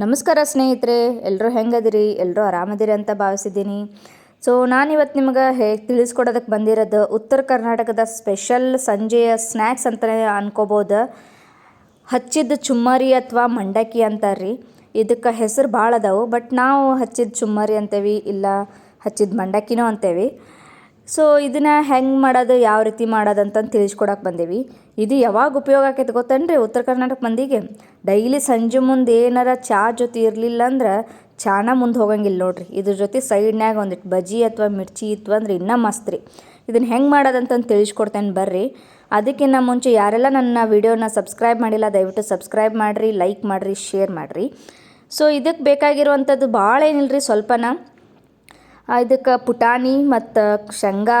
ನಮಸ್ಕಾರ ಸ್ನೇಹಿತರೆ ಎಲ್ಲರೂ ಹೆಂಗದಿರಿ? ಎಲ್ಲರೂ ಆರಾಮದಿರಿ ಅಂತ ಭಾವಿಸಿದ್ದೀನಿ. ಸೊ ನಾನಿವತ್ತು ನಿಮ್ಗೆ ಹೇಗೆ ತಿಳಿಸ್ಕೊಡೋದಕ್ಕೆ ಬಂದಿರೋದು ಉತ್ತರ ಕರ್ನಾಟಕದ ಸ್ಪೆಷಲ್ ಸಂಜೆಯ ಸ್ನ್ಯಾಕ್ಸ್ ಅಂತಲೇ ಅನ್ಕೋಬೋದು. ಹಚ್ಚಿದ ಚುಮ್ಮರಿ ಅಥವಾ ಮಂಡಕ್ಕಿ ಅಂತಾರ್ರಿ. ಇದಕ್ಕೆ ಹೆಸರು ಭಾಳ ಅದಾವು ಬಟ್ ನಾವು ಹಚ್ಚಿದ ಚುಮ್ಮರಿ ಅಂತೇವಿ, ಇಲ್ಲ ಹಚ್ಚಿದ ಮಂಡಕ್ಕಿನೂ ಅಂತೇವಿ. ಸೊ ಇದನ್ನು ಹೆಂಗೆ ಮಾಡೋದು ಯಾವ ರೀತಿ ಮಾಡೋದು ಅಂತಂದು ತಿಳಿಸ್ಕೊಡಕ್ಕೆ ಬಂದೀವಿ. ಇದು ಯಾವಾಗ ಉಪಯೋಗ ಆಕೈತೆ ಗೊತ್ತೇನ್ರಿ? ಉತ್ತರ ಕರ್ನಾಟಕ ಮಂದಿಗೆ. ಡೈಲಿ ಸಂಜೆ ಮುಂದೆ ಏನಾರ ಚಹಾ ಜೊತೆ ಇರಲಿಲ್ಲ ಅಂದ್ರೆ ಚಾನ ಮುಂದೆ ಹೋಗಂಗಿಲ್ಲ ನೋಡ್ರಿ. ಇದ್ರ ಜೊತೆ ಸೈಡ್ನ್ಯಾಗ ಒಂದಿಟ್ಟು ಬಜ್ಜಿ ಅಥವಾ ಮಿರ್ಚಿ ಇತ್ತು ಅಂದ್ರೆ ಇನ್ನೂ ಮಸ್ತ್ ರೀ. ಇದನ್ನು ಹೆಂಗೆ ಮಾಡೋದಂತಂದು ತಿಳಿಸ್ಕೊಡ್ತೇನೆ ಬರ್ರಿ. ಅದಕ್ಕಿಂತ ಮುಂಚೆ ಯಾರೆಲ್ಲ ನನ್ನ ವಿಡಿಯೋನ ಸಬ್ಸ್ಕ್ರೈಬ್ ಮಾಡಿಲ್ಲ, ದಯವಿಟ್ಟು ಸಬ್ಸ್ಕ್ರೈಬ್ ಮಾಡಿರಿ ಲೈಕ್ ಮಾಡಿರಿ ಶೇರ್ ಮಾಡಿರಿ. ಸೊ ಇದಕ್ಕೆ ಬೇಕಾಗಿರುವಂಥದ್ದು ಭಾಳ ಏನಿಲ್ಲ ರೀ ಸ್ವಲ್ಪನ ಇದಕ್ಕೆ ಪುಟಾಣಿ ಮತ್ತು ಶೇಂಗಾ,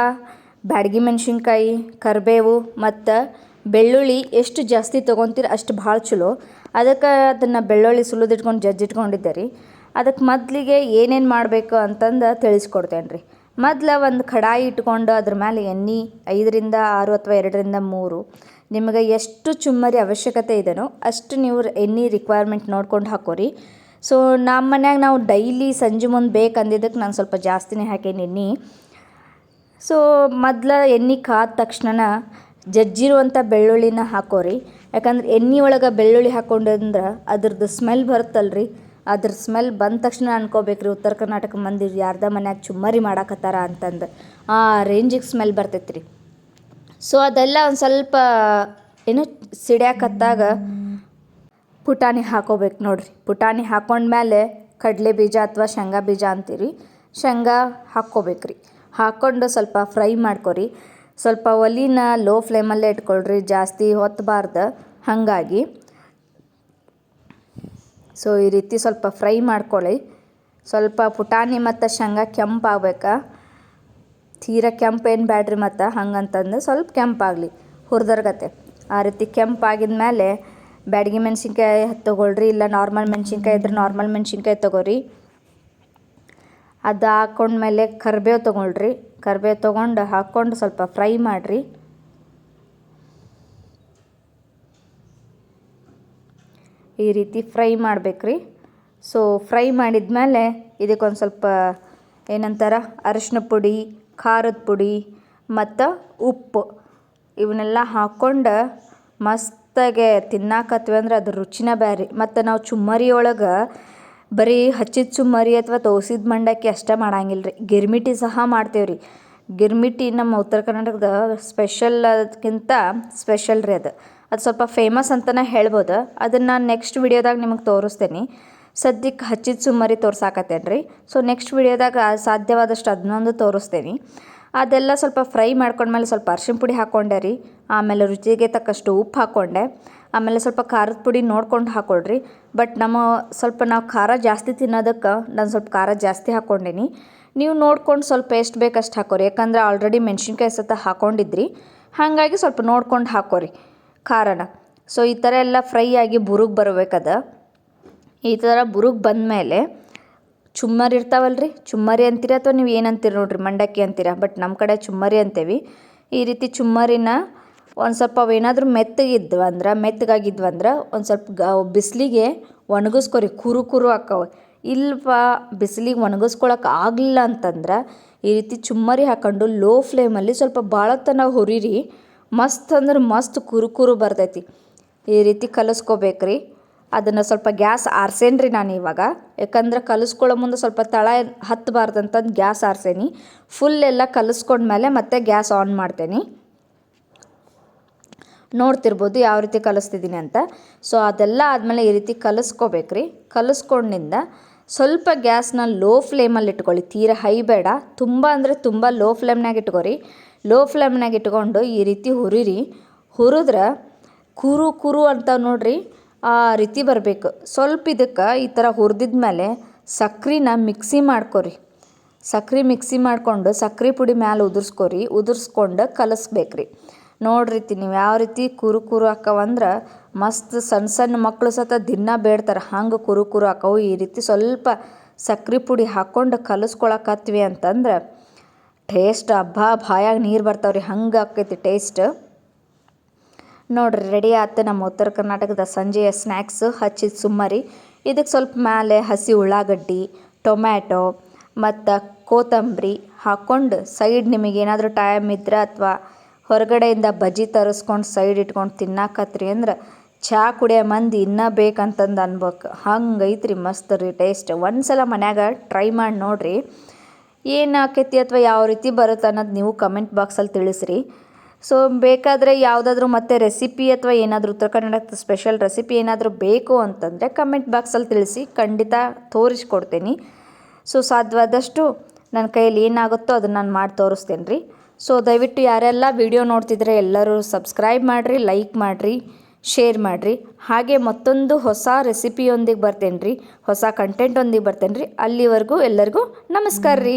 ಬ್ಯಾಡಗಿ ಮೆಣಸಿನ್ಕಾಯಿ, ಕರಿಬೇವು ಮತ್ತು ಬೆಳ್ಳುಳ್ಳಿ ಎಷ್ಟು ಜಾಸ್ತಿ ತೊಗೊತೀರ ಅಷ್ಟು ಭಾಳ ಚಲೋ. ಅದಕ್ಕೆ ಅದನ್ನು ಬೆಳ್ಳುಳ್ಳಿ ಸುಲಿದಿಟ್ಕೊಂಡು ಜಜ್ಜಿಟ್ಕೊಂಡಿದ್ದೆ ರೀ. ಅದಕ್ಕೆ ಮೊದಲಿಗೆ ಏನೇನು ಮಾಡಬೇಕು ಅಂತಂದು ತಿಳಿಸ್ಕೊಡ್ತೇನೆ ರೀ ಮೊದ್ಲು ಒಂದು ಕಡಾಯಿ ಇಟ್ಕೊಂಡು ಅದ್ರ ಮೇಲೆ ಎಣ್ಣೆ ಐದರಿಂದ ಆರು ಅಥವಾ ಎರಡರಿಂದ ಮೂರು. ನಿಮಗೆ ಎಷ್ಟು ಚುಮ್ಮರಿ ಅವಶ್ಯಕತೆ ಇದೆಯೋ ಅಷ್ಟು ನೀವು ಎಣ್ಣೆ ರಿಕ್ವೈರ್ಮೆಂಟ್ ನೋಡ್ಕೊಂಡು ಹಾಕೋರಿ. ಸೊ ನಮ್ಮ ಮನ್ಯಾಗ ನಾವು ಡೈಲಿ ಸಂಜೆ ಮುಂದೆ ಬೇಕಂದಿದ್ದಕ್ಕೆ ನಾನು ಸ್ವಲ್ಪ ಜಾಸ್ತಿನೇ ಹಾಕೇನಿ ಎಣ್ಣೆ. ಸೊ ಮೊದ್ಲು ಎಣ್ಣೆ ಕಾದ ತಕ್ಷಣ ಜಜ್ಜಿರುವಂಥ ಬೆಳ್ಳುಳ್ಳಿನ ಹಾಕೋರಿ. ಯಾಕಂದ್ರೆ ಎಣ್ಣೆ ಒಳಗೆ ಬೆಳ್ಳುಳ್ಳಿ ಹಾಕೊಂಡಂದ್ರೆ ಅದ್ರದ್ದು ಸ್ಮೆಲ್ ಬರುತ್ತಲ್ರಿ. ಅದ್ರ ಸ್ಮೆಲ್ ಬಂದ ತಕ್ಷಣ ಅನ್ಕೋಬೇಕ್ರಿ ಉತ್ತರ ಕರ್ನಾಟಕ ಮಂದಿ ಯಾರ್ದ ಮನ್ಯಾಗ ಚುಮ್ಮರಿ ಮಾಡಾಕತ್ತಾರ ಅಂತಂದು. ಆ ರೇಂಜಿಗೆ ಸ್ಮೆಲ್ ಬರ್ತೈತ್ರಿ. ಸೊ ಅದೆಲ್ಲ ಒಂದು ಸ್ವಲ್ಪ ಏನು ಸಿಡ್ಯಾಕತ್ತಾಗ ಪುಟಾಣಿ ಹಾಕೋಬೇಕು ನೋಡ್ರಿ. ಪುಟಾಣಿ ಹಾಕೊಂಡ್ಮೇಲೆ ಕಡಲೆ ಬೀಜ ಅಥವಾ ಶೇಂಗಾ ಬೀಜ ಅಂತೀರಿ. ಶೇಂಗಾ ಹಾಕ್ಕೋಬೇಕ್ರಿ. ಹಾಕ್ಕೊಂಡು ಸ್ವಲ್ಪ ಫ್ರೈ ಮಾಡ್ಕೊರಿ. ಸ್ವಲ್ಪ ಒಲಿನ ಲೋ ಫ್ಲೇಮಲ್ಲೇ ಇಟ್ಕೊಳ್ರಿ. ಜಾಸ್ತಿ ಹೊತ್ತಬಾರ್ದು ಹಾಗಾಗಿ ಸೊ, ಈ ರೀತಿ ಸ್ವಲ್ಪ ಫ್ರೈ ಮಾಡ್ಕೊಳ್ಳಿ. ಸ್ವಲ್ಪ ಪುಟಾಣಿ ಮತ್ತು ಶೇಂಗಾ ಕೆಂಪಾಗಬೇಕಾ ತೀರ ಕೆಂಪೇನು ಬ್ಯಾಡ್ರಿ ಮತ್ತು? ಹಂಗಂತಂದು ಸ್ವಲ್ಪ ಕೆಂಪಾಗಲಿ ಹುರಿದರ್ಗತ್ತೆ. ಆ ರೀತಿ ಕೆಂಪಾಗಿದ ಮೇಲೆ ಬ್ಯಾಡಗಿ ಮೆಣಸಿನ್ಕಾಯಿ ತೊಗೊಳ್ರಿ, ಇಲ್ಲ ನಾರ್ಮಲ್ ಮೆಣಸಿನ್ಕಾಯಿ ಇದ್ರೆ ನಾರ್ಮಲ್ ಮೆಣಸಿನ್ಕಾಯಿ ತೊಗೊರಿ. ಅದು ಹಾಕ್ಕೊಂಡ್ಮೇಲೆ ಕರಿಬೇವು ತೊಗೊಳ್ರಿ. ಕರಿಬೇವು ತೊಗೊಂಡು ಹಾಕ್ಕೊಂಡು ಸ್ವಲ್ಪ ಫ್ರೈ ಮಾಡಿರಿ. ಈ ರೀತಿ ಫ್ರೈ ಮಾಡಬೇಕ್ರಿ. ಸೊ ಫ್ರೈ ಮಾಡಿದ್ಮೇಲೆ ಇದಕ್ಕೊಂದು ಸ್ವಲ್ಪ ಏನಂತಾರ, ಅರಿಶಿನ ಪುಡಿ, ಖಾರದ ಪುಡಿ ಮತ್ತು ಉಪ್ಪು. ಇವನ್ನೆಲ್ಲ ಹಾಕ್ಕೊಂಡು ಮಸ್ತಾಗೆ ತಿನ್ನಾಕತ್ವಿ ಅಂದ್ರೆ ಅದ್ರ ರುಚಿನ ಬೇರೆ ಮತ್ತು ನಾವು ಚುಮ್ಮರಿ ಒಳಗೆ ಬರೀ ಹಚ್ಚಿದ ಚುಮ್ಮರಿ ಅಥವಾ ತೋಸಿದ ಮಂಡಕ್ಕಿ ಅಷ್ಟೇ ಮಾಡಂಗಿಲ್ಲ ರೀ ಗಿರ್ಮಿಟಿ ಸಹ ಮಾಡ್ತೇವೆ ರೀ ಗಿರ್ಮಿಟಿ ನಮ್ಮ ಉತ್ತರ ಕರ್ನಾಟಕದ ಸ್ಪೆಷಲ್ ಅದಕ್ಕಿಂತ ಸ್ಪೆಷಲ್ ರೀ ಅದು. ಅದು ಸ್ವಲ್ಪ ಫೇಮಸ್ ಅಂತಲೇ ಹೇಳ್ಬೋದು. ಅದನ್ನು ನಾನು ನೆಕ್ಸ್ಟ್ ವಿಡಿಯೋದಾಗ ನಿಮಗೆ ತೋರಿಸ್ತೇನೆ. ಸದ್ಯಕ್ಕೆ ಹಚ್ಚಿದ ಸುಮ್ಮರಿ ತೋರ್ಸಾಕತ್ತೇನೆ ರೀ ಸೊ ನೆಕ್ಸ್ಟ್ ವಿಡಿಯೋದಾಗ ಸಾಧ್ಯವಾದಷ್ಟು ಅದನ್ನೊಂದು ತೋರಿಸ್ತೇನೆ. ಅದೆಲ್ಲ ಸ್ವಲ್ಪ ಫ್ರೈ ಮಾಡ್ಕೊಂಡ್ಮೇಲೆ ಸ್ವಲ್ಪ ಅರ್ಶಿನ ಪುಡಿ ಹಾಕ್ಕೊಂಡೆ ರೀ. ಆಮೇಲೆ ರುಚಿಗೆ ತಕ್ಕಷ್ಟು ಉಪ್ಪು ಹಾಕ್ಕೊಂಡೆ ಆಮೇಲೆ ಸ್ವಲ್ಪ ಖಾರದ ಪುಡಿ ನೋಡ್ಕೊಂಡು ಹಾಕ್ಕೊಳ್ರಿ ಬಟ್ ನಮ್ಮ ಸ್ವಲ್ಪ ನಾವು ಖಾರ ಜಾಸ್ತಿ ತಿನ್ನೋದಕ್ಕೆ ನಾನು ಸ್ವಲ್ಪ ಖಾರ ಜಾಸ್ತಿ ಹಾಕ್ಕೊಂಡೇನಿ ನೀವು ನೋಡ್ಕೊಂಡು ಸ್ವಲ್ಪ ಎಷ್ಟು ಬೇಕಷ್ಟು ಹಾಕೋರಿ. ಯಾಕಂದ್ರೆ ಆಲ್ರೆಡಿ ಮೆಣಸಿನ್ಕಾಯಿ ಸತ ಹಾಕ್ಕೊಂಡಿದ್ರಿ ಹಾಗಾಗಿ ಸ್ವಲ್ಪ ನೋಡ್ಕೊಂಡು ಹಾಕೋರಿ ಖಾರನ. ಸೊ ಈ ಥರ ಎಲ್ಲ ಫ್ರೈ ಆಗಿ ಬುರುಗ್ ಬರ್ಬೇಕದ. ಈ ಥರ ಬುರುಗ್ ಬಂದಮೇಲೆ ಚುಮ್ಮರಿ ಇರ್ತಾವಲ್ಲ ರೀ ಚುಮ್ಮರಿ ಅಂತೀರ ಅಥವಾ ನೀವು ಏನಂತೀರ ನೋಡಿರಿ? ಮಂಡಕ್ಕಿ ಅಂತೀರ? ಬಟ್ ನಮ್ಮ ಕಡೆ ಚುಮ್ಮರಿ ಅಂತೇವಿ. ಈ ರೀತಿ ಚುಮ್ಮರಿನ ಒಂದು ಸ್ವಲ್ಪ ಅವೇನಾದರೂ ಮೆತ್ತಗಿದ್ವು ಅಂದ್ರೆ, ಮೆತ್ತಗಾಗಿದ್ವು ಅಂದ್ರೆ ಒಂದು ಸ್ವಲ್ಪ ಗ ಬಿಸಿಲಿಗೆ ಒಣಗಿಸ್ಕೊರಿ. ಕುರು ಕುರು ಹಾಕವ ಇಲ್ವಾ? ಬಿಸಿಲಿಗೆ ಒಣಗಿಸ್ಕೊಳಕ್ಕೆ ಆಗಲಿಲ್ಲ ಅಂತಂದ್ರೆ ಈ ರೀತಿ ಚುಮ್ಮರಿ ಹಾಕೊಂಡು ಲೋ ಫ್ಲೇಮಲ್ಲಿ ಸ್ವಲ್ಪ ಭಾಳ ತನ ಹುರಿರಿ. ಮಸ್ತ್ ಅಂದ್ರೆ ಮಸ್ತ್ ಕುರು ಕುರು ಬರ್ತೈತಿ. ಈ ರೀತಿ ಕಲಿಸ್ಕೋಬೇಕ್ರಿ. ಅದನ್ನು ಸ್ವಲ್ಪ ಗ್ಯಾಸ್ ಆರ್ಸೇನ್ರಿ ನಾನು ಇವಾಗ. ಯಾಕಂದ್ರೆ ಕಲಿಸ್ಕೊಳ್ಳೋ ಮುಂದೆ ಸ್ವಲ್ಪ ತಳ ಹತ್ತಬಾರ್ದಂತಂದು ಗ್ಯಾಸ್ ಆರ್ಸೇನಿ. ಫುಲ್ ಎಲ್ಲ ಕಲಿಸ್ಕೊಂಡ್ಮೇಲೆ ಮತ್ತೆ ಗ್ಯಾಸ್ ಆನ್ ಮಾಡ್ತೇನೆ. ನೋಡ್ತಿರ್ಬೋದು ಯಾವ ರೀತಿ ಕಲಿಸ್ತಿದ್ದೀನಿ ಅಂತ. ಸೊ ಅದೆಲ್ಲ ಆದಮೇಲೆ ಈ ರೀತಿ ಕಲಿಸ್ಕೋಬೇಕ್ರಿ. ಕಲಿಸ್ಕೊಂಡಿಂದ ಸ್ವಲ್ಪ ಗ್ಯಾಸ್ನ ಲೋ ಫ್ಲೇಮಲ್ಲಿ ಇಟ್ಕೊಳ್ಳಿ. ತೀರ ಹೈ ಬೇಡ. ತುಂಬ ಅಂದರೆ ತುಂಬ ಲೋ ಫ್ಲೇಮ್ನಾಗ ಇಟ್ಕೊರಿ. ಲೋ ಫ್ಲೇಮ್ನಾಗ ಇಟ್ಕೊಂಡು ಈ ರೀತಿ ಹುರಿರಿ. ಹುರಿದ್ರೆ ಕುರು ಕುರು ಅಂತ ನೋಡ್ರಿ. ಆ ರೀತಿ ಬರಬೇಕು. ಸ್ವಲ್ಪ ಇದಕ್ಕೆ ಈ ಥರ ಹುರಿದಿದ್ಮೇಲೆ ಸಕ್ರೆನ ಮಿಕ್ಸಿ ಮಾಡ್ಕೊರಿ. ಸಕ್ರೆ ಮಿಕ್ಸಿ ಮಾಡಿಕೊಂಡು ಸಕ್ರೆ ಪುಡಿ ಮ್ಯಾಲೆ ಉದುರ್ಸ್ಕೊರಿ. ಉದುರ್ಸ್ಕೊಂಡು ಕಲಿಸ್ಬೇಕ್ರಿ. ನೋಡ್ರಿ ನೀವು ಯಾವ ರೀತಿ ಕುರು ಕುರು ಹಾಕವಂದ್ರೆ ಮಸ್ತ್ ಸಣ್ಣ ಸಣ್ಣ ಮಕ್ಕಳು ಸತ ದಿನ ಬೇಡ್ತಾರೆ. ಹಂಗೆ ಕುರು ಕುರು ಹಾಕವು. ಈ ರೀತಿ ಸ್ವಲ್ಪ ಸಕ್ರೆ ಪುಡಿ ಹಾಕ್ಕೊಂಡು ಕಲಿಸ್ಕೊಳಕತ್ವಿ ಅಂತಂದ್ರೆ ಟೇಸ್ಟ್ ಹಬ್ಬ ಬಾಯಾಗ ನೀರು ಬರ್ತಾವ್ರಿ. ಹಂಗೆ ಆಕೈತಿ ಟೇಸ್ಟ್. ನೋಡ್ರಿ ರೆಡಿ ಆಯ್ತು ನಮ್ಮ ಉತ್ತರ ಕರ್ನಾಟಕದ ಸಂಜೆಯ ಸ್ನ್ಯಾಕ್ಸು ಹಚ್ಚಿದ ಸುಮ್ಮರಿ. ಇದಕ್ಕೆ ಸ್ವಲ್ಪ ಮೇಲೆ ಹಸಿ ಉಳ್ಳಾಗಡ್ಡಿ, ಟೊಮ್ಯಾಟೊ ಮತ್ತು ಕೊತ್ತಂಬರಿ ಹಾಕ್ಕೊಂಡು ಸೈಡ್ ನಿಮಗೆ ಏನಾದರೂ ಟೈಮ್ ಇದ್ರೆ ಅಥವಾ ಹೊರಗಡೆಯಿಂದ ಬಜ್ಜಿ ತರಿಸ್ಕೊಂಡು ಸೈಡ್ ಇಟ್ಕೊಂಡು ತಿನ್ನಾಕತ್ರಿ ಅಂದ್ರೆ ಚಹಾ ಕುಡಿಯೋ ಮಂದಿ ಇನ್ನೂ ಬೇಕಂತಂದು ಅನ್ಬೇಕು. ಹಂಗೈತ್ರಿ ಮಸ್ತ್ ರೀ ಟೇಸ್ಟ್ ಒಂದ್ಸಲ ಮನ್ಯಾಗ ಟ್ರೈ ಮಾಡಿ ನೋಡಿರಿ. ಏನು ಆಕೈತಿ ಅಥವಾ ಯಾವ ರೀತಿ ಬರುತ್ತೆ ಅನ್ನೋದು ನೀವು ಕಮೆಂಟ್ ಬಾಕ್ಸಲ್ಲಿ ತಿಳಿಸ್ರಿ. ಸೊ ಬೇಕಾದರೆ ಯಾವುದಾದ್ರೂ ಮತ್ತೆ ರೆಸಿಪಿ ಅಥವಾ ಏನಾದರೂ ಉತ್ತರ ಕನ್ನಡದ ಸ್ಪೆಷಲ್ ರೆಸಿಪಿ ಏನಾದರೂ ಬೇಕು ಅಂತಂದರೆ ಕಮೆಂಟ್ ಬಾಕ್ಸಲ್ಲಿ ತಿಳಿಸಿ ಖಂಡಿತ ತೋರಿಸ್ಕೊಡ್ತೀನಿ. ಸೊ ಸಾಧ್ಯವಾದಷ್ಟು ನನ್ನ ಕೈಯಲ್ಲಿ ಏನಾಗುತ್ತೋ ಅದನ್ನು ನಾನು ಮಾಡಿ ತೋರಿಸ್ತೇನೆ ರೀ ಸೊ ದಯವಿಟ್ಟು ಯಾರೆಲ್ಲ ವಿಡಿಯೋ ನೋಡ್ತಿದ್ರೆ ಎಲ್ಲರೂ ಸಬ್ಸ್ಕ್ರೈಬ್ ಮಾಡಿರಿ ಲೈಕ್ ಮಾಡಿರಿ ಶೇರ್ ಮಾಡಿರಿ. ಹಾಗೆ ಮತ್ತೊಂದು ಹೊಸ ರೆಸಿಪಿಯೊಂದಿಗೆ ಬರ್ತೇನೆ ರೀ ಹೊಸ ಕಂಟೆಂಟೊಂದಿಗೆ ಬರ್ತೇನೆ ರೀ ಅಲ್ಲಿವರೆಗೂ ಎಲ್ಲರಿಗೂ ನಮಸ್ಕಾರ ರೀ